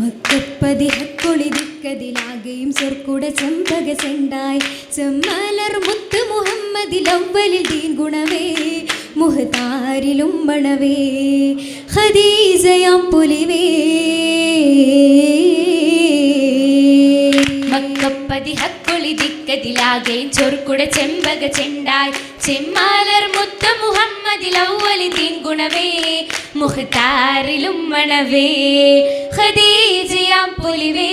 മക്കപ്പതി സ്വർക്കുട ചെമ്പക ചെണ്ടായി. ചെമ്മലർ മുത്ത് മുഹമ്മദിൽ അവലിൽ ദീൻ ഗുണവേ മുഹതാരിലും മണവേ ഖദീജയാം പുലിവേ. മക്കപ്പതി ഹക്കൊളി ദിക്കതിലാകെ ചൊർക്കുട ചെമ്പക ചെണ്ടായി. ചെമ്മാലർ മുത്ത ഔവലി തീൻ ഗുണവേ മുഖത്താറിലും മണവേ ഖദീജയാം പുലിവേ.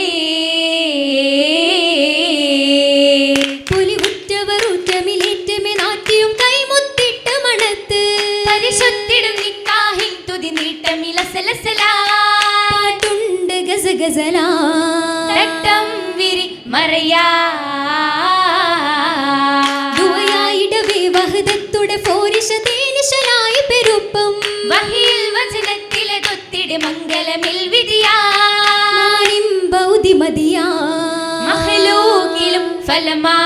വഹിയിൽ വചനത്തിലെ തൊത്തിടെ മംഗലമിൽ വിധിയാ. മാനിം ബൗദ്ധിമതിയാ. മഹലൂക്കിലും ഫലമാ.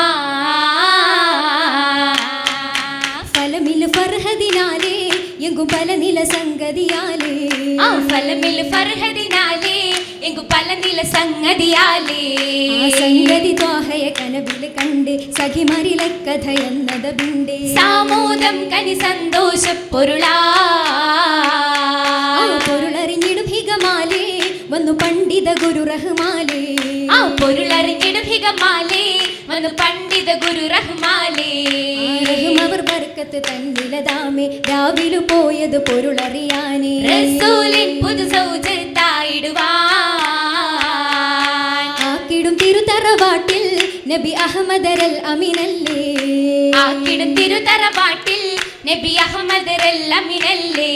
ഫലമിൽ ഫർഹദിനാലേ എങ്കും പല നില സംഗതിയാലേ. ആ ഫലമിൽ ഫർഹദിനാലേ എങ്കു പല നില സംഗതിയാലേ സംഗതി ത്വാഹയ കനവിൽ കണ്ട് സഖിമാരിലെ കഥ എന്നത് ബിണ്ടേ സാമോദം കനി സന്തോഷ പൊരുളാ. പൊരുളറിഞ്ഞിടും ഹികമാലേ. വന്നു പണ്ഡിത ഗുരു റഹ്മാലേ. ആ പൊരുളറിഞ്ഞിടും ഹികമാലേ. വന്നു പണ്ഡിത ഗുരു റഹ്മാലേ. അവർ ബർക്കത്ത് തന്നിലതാമേ. രാവിലെ പോയത് പൊരുളറിയാനേ. റസൂലിൻ പുതു സൗജത്തായിടുവാൻ നബി അഹമ്മദരൽ അമിനല്ലേ ആക്കിടും തിരുതറവാട്ടിൽ നബി അഹമ്മദ് അമിനല്ലേ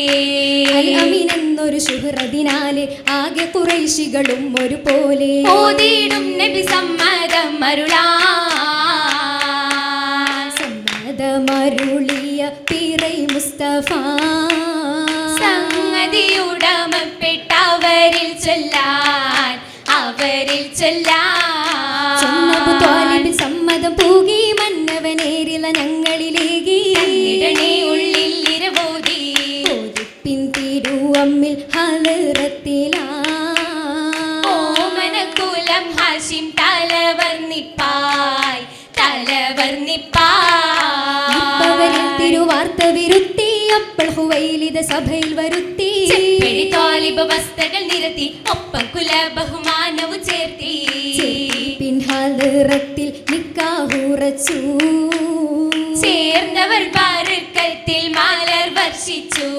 അൽ അമീൻ എന്നൊരു ശുഹ്രദിനാലെ ആകെ ഖുറൈശികളും ഒരുപോലെ. ഓതിയിടും നബി സമ്മതം മരുളാൻ സമ്മതമരുളിയ പിറൈ മുസ്തഫ. സംഗതിയുടമപ്പെട്ടവരിൽ ചൊല്ലാൻ അവരിൽ ചെന്നബു ഇപ്പവരിൽ തലവർന്നിപ്പായ് വിരുത്തി. അപ്പോൾ ഹുവൈലിത സഭയിൽ വരുത്തി. താലിബ വസ്തകൾ നിരത്തി. ഒപ്പം കുല ബഹുമാനവും ചേർത്തി. പിൻഹാലറത്തിൽ നിക്കാഹുറച്ചു ചേർന്നവർ പാറുക്കത്തിൽ മലർ വർഷിച്ചു.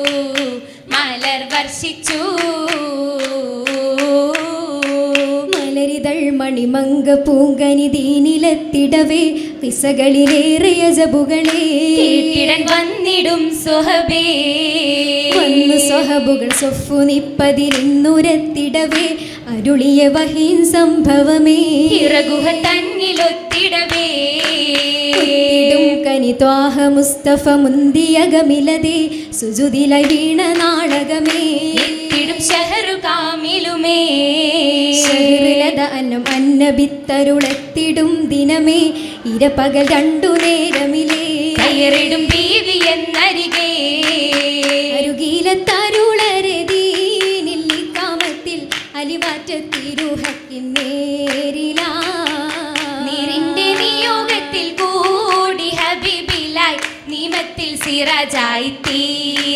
മലർ വർഷിച്ചു. മണിമങ്ക പൂങ്കനി ദീനിലെത്തിടവേ പിസകളിലേറെ ജബുകളെ. കേട്ടിടൻ വന്നിടും സ്വഹബേ. വന്നു സ്വഹബുകൾ സൊഫു നിപ്പതിരുന്നുരത്തിടവേ അരുളിയ വഹീൻ സംഭവമേ. ഇറകുഹ തന്നിലൊത്തിടവേ. കനി ത്വാഹ മുസ്തഫ മുന്തിയകമിലതേ സുജുതില വീണ നാടകമേ. ഷഹറു കാമിലുമേ. ശഹറിലത അന്നം അന്നബിത്തരുളെത്തിടും ദിനമേ. ഇരപകൽ രണ്ടു നേരമിലേ. കയറിടും ബീവി എന്നരികെ. അരുകീലത്തരുളരെ ദീനില്ലിക്കാമത്തിൽ അലിവാറ്റത്തിരുഹക്കിൻ നേരിലാ നീരിന്റെ നിയോഗത്തിൽ കൂടി ഹബിബിലായി നിയമത്തിൽ സിറജായി തീരലാ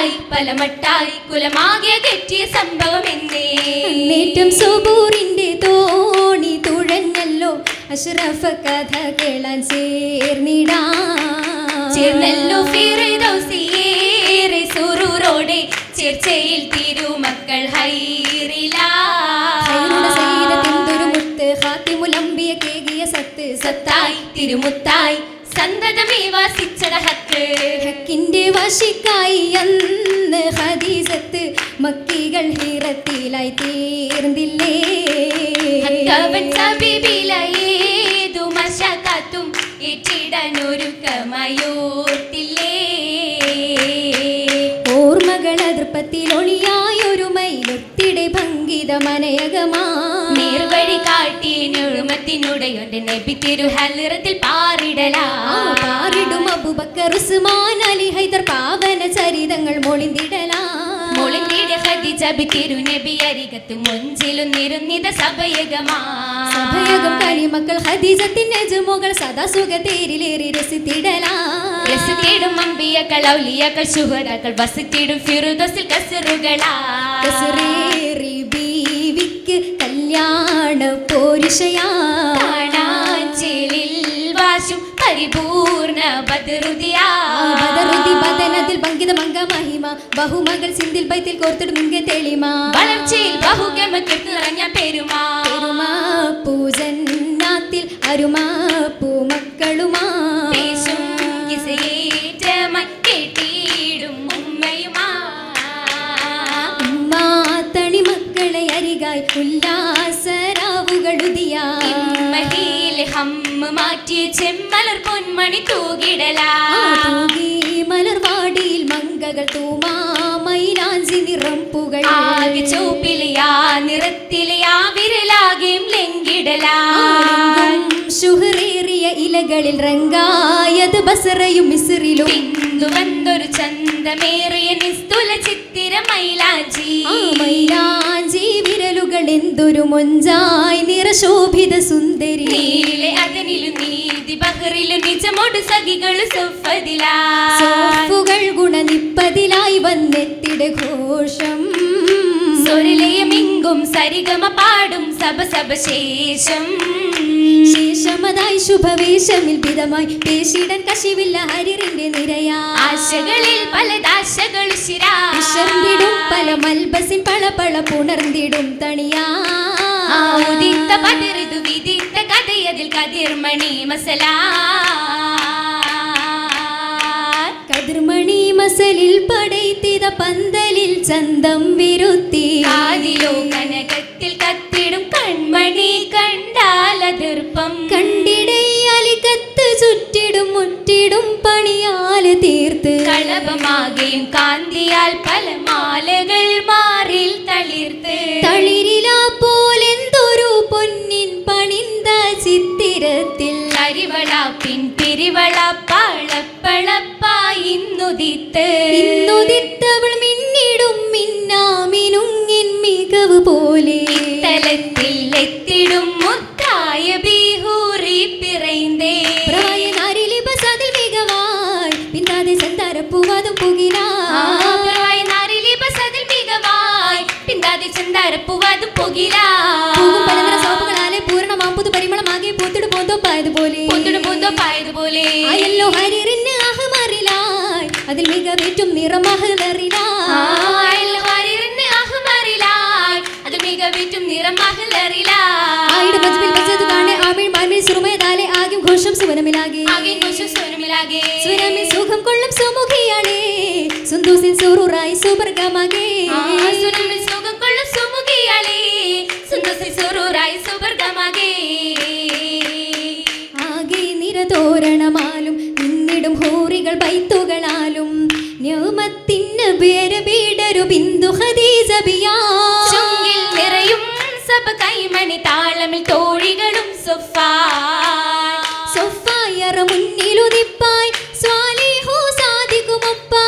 കൂട്ടായി പലമട്ടായി കുലമാകെ തെറ്റിയ സംഭവം എന്നേ നേറ്റം സുബൂറിന്റെ തോണി തുഴഞ്ഞല്ലോ അഷ്റഫ കഥ കേളാൻ ചേർന്നിടാ. ചേർന്നല്ലോ ഫിറദൗസിയേറെ സുറൂറോടെ ചേർച്ചയിൽ തിരുമക്കൾ ഹൈറിലാ. സത്തായി തിരുമുത്തായി ഹക്ക് ഹക്കിന്റെ വശിക്കായി അന്ന് ഹദീസത്ത് മക്കികൾ ഹീറത്തിലായി തീർന്നില്ലേ? ഹക്കവൻ സബീബിലേതു ഓർമ്മകൾ അതിർപ്പത്തിൽ ഒളിയായൊരു മൈലൊത്തിടെ ഭംഗിത മനയകമാ ഉമ്മത്തിനുടയൊന്റെ നബി തിരു ഹലിറത്തിൽ പാറിടലാ പാറിടും അബൂബക്കർ ഉസ്മാൻ അലി ഹൈദർ പാവന ചരിതങ്ങൾ മൊളിന്തിടലാ. മുളിന്തിടെ ഖദീജ ബി തിരു നബി അരികത്ത് മുഞ്ചിലും നിരുന്നിത സഭയകമാ. സഭയകം കനിമക്കൾ ഖദീജത്തിൻ നെജുമുകൾ സദാ സുഖതേരിലേറി രസിത്തിടലാ. രസിത്തിടും അമ്പിയക്കൾ ഔലിയക്കൾ ശുഹദാക്കൾ വസിത്തിടും ഫിറുദസിൽ കസറുകളാ. കസറേറി കല്യാണ പോരുഷയാ കാണാഞ്ചേലിൽ വാശും പരിപൂർണ ബദനത്തിൽ പങ്കിത മംഗ മഹിമ ബഹുമകൾ സിന്ധിൽ ബൈത്തിൽ കോർത്തിടും മുൻകെ തെളിമ. വളർച്ചയിൽ ബഹുഗമത്തിൽ ഇമ്മഹിയിലെ ഹമ്മ മാറ്റിയ ചെമ്മലർ പൊന്മണി തൂകിടലാ. തൂകി മലർവാടിയിൽ മങ്കകൾ തൂമാ മൈലാഞ്ചി നിറമ്പുകൾ ആകെ ചോപ്പിലെയാ നിറത്തിലെയാ വിരലാകെയും ലംഘിടലാ. ശുഹറേറിയ ഇലകളിൽ റംഗായത് ബസറയും മിസിറിലും പിന്തു വന്നൊരു ചന്തമേറിയ നിസ്തുല ചിത്തിര മൈലാഞ്ചി. മൈലാഞ്ചി വിരലുകൾ എന്തൊരു മൊഞ്ചായി നിറശോഭിത സുന്ദരി. നീലെ അതനിലും നീതി ബഹറിലും നിജമോട് ഗുണനിപ്പതിലായി വന്നെത്തിട ഘോഷം. സ്വരലയമിങ്കും സരിഗമ പാടും സഭ സഭ ശേഷം ശേഷമതായി ശുഭവേഷമിൽ വിധമായി പേശിടൻ കശിവില്ല ഹരിറിന്റെ നിരയാ. ആശകളിൽ പലതാശകൾ மல்பசின் பல பல புணர்ந்திடும் தனியா. உதித்த பதிரிது விதித்த கதையதில் கதிர்மணி மசலா. கதிர்மணி மசலில் படைத்தித பந்தலில் சந்தம் விருத்தி. ஆதிலோ கனகத்தில் கத்திடும் கண்மணி கண்டால் அதிர்ப்பம். கண்டிடை அலி கத்து சுற்றிடும் முற்றிடும் பணியால தீ കളഭമാകെയും കാന്തിയാൽ പല മാലകൾ മാറിൽ തളിർത്ത്. തളിരിലാ പോലെന്തൊരു പൂന്തോ പായതുപോലെ അയല്ലോ ഹരിറിന് അഹമറിലായി അതിൽ മികവേറ്റും നിറമഹലറിലായി ആയൽവാരിരുന്ന് അഹ്മറിലായി അത് മികവിറ്റും നിറം മഹലറിലായി ആയിട മജ്ബിൽ വെച്ചത് കാണെ ആമിഴ് മാൻമിൽ സുറുമയതാലെ. ആകും ഘോഷം സുവനമിലാകെ. ആകെ ഘോഷം സ്വരമിലാകെ സ്വരമിൽ സുഖം കൊള്ളും സുമുഖിയാളെ സുന്ദൂസിൻ സുറുറായി സുബർഗമാകെ ആ സുരമിൽ സുഖം കൊള്ളും സുമുഖിയാളേ സുന്ദൂസിൻ സുറൂറായി ചുങ്കിൽ നിറയും സഭ കൈമണി താളമിൽ തോഴികളും സൊഫാ. സൊഫായറ മുന്നിലുദിപ്പായി. സ്വാലിഹു സാദികുമൊപ്പാ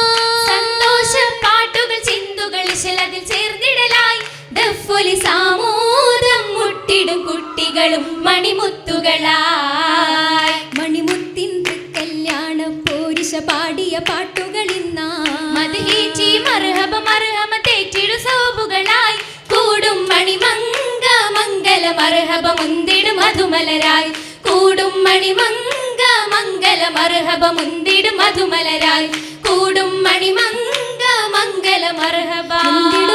സന്തോഷ പാട്ടുകൾ ചിന്തുകൾ ഇശലതിൽ ചേർന്നിടലായി. ദഫ്ഫുലി സാമോദം മുട്ടിടും കുട്ടികളും മണിമുത്തുകളായി. മണിമുത്തിൻ കല്യാണ പോരിശ പാടിയ പാട്ടുകൾ ഇന്നാ മർഹബ മർഹബ മംഗല മർഹബ മുന്തിട് മധുമലരായി. കൂടും മണിമങ്ക മംഗല മർഹബ മുന്തിട് മധുമലരായി. കൂടും മണിമങ്ക മംഗല മർഹബ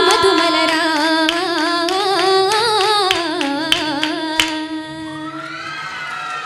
മധുമലരായി